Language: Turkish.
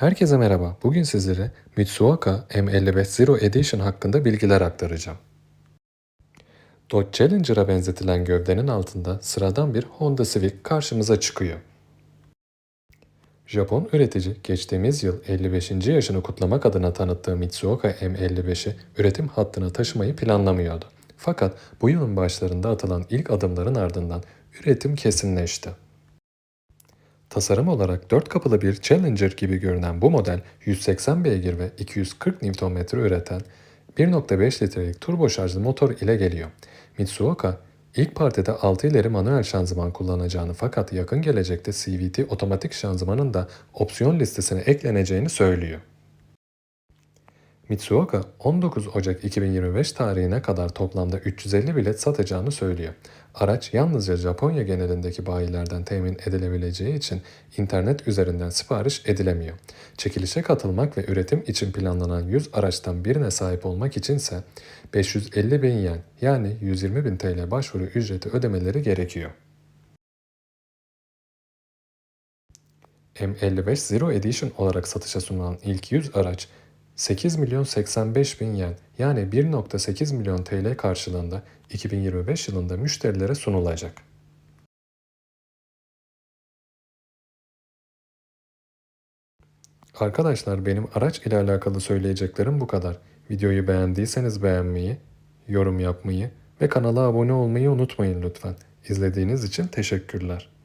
Herkese merhaba. Bugün sizlere Mitsuoka M55 Zero Edition hakkında bilgiler aktaracağım. Dodge Challenger'a benzetilen gövdenin altında sıradan bir Honda Civic karşımıza çıkıyor. Japon üretici geçtiğimiz yıl 55. yaşını kutlamak adına tanıttığı Mitsuoka M55'i üretim hattına taşımayı planlamıyordu. Fakat bu yılın başlarında atılan ilk adımların ardından üretim kesinleşti. Tasarım olarak 4 kapılı bir Challenger gibi görünen bu model 180 beygir ve 240 Nm üreten 1.5 litrelik turbo şarjlı motor ile geliyor. Mitsuoka ilk partide 6 ileri manuel şanzıman kullanacağını fakat yakın gelecekte CVT otomatik şanzımanın da opsiyon listesine ekleneceğini söylüyor. Mitsuoka 19 Ocak 2025 tarihine kadar toplamda 350 bilet satacağını söylüyor. Araç yalnızca Japonya genelindeki bayilerden temin edilebileceği için internet üzerinden sipariş edilemiyor. Çekilişe katılmak ve üretim için planlanan 100 araçtan birine sahip olmak içinse 550 bin yen yani 120 bin TL başvuru ücreti ödemeleri gerekiyor. M55 Zero Edition olarak satışa sunulan ilk 100 araç 8 milyon 85 bin yen yani 1.8 milyon TL karşılığında 2025 yılında müşterilere sunulacak. Arkadaşlar benim araç ile alakalı söyleyeceklerim bu kadar. Videoyu beğendiyseniz beğenmeyi, yorum yapmayı ve kanala abone olmayı unutmayın lütfen. İzlediğiniz için teşekkürler.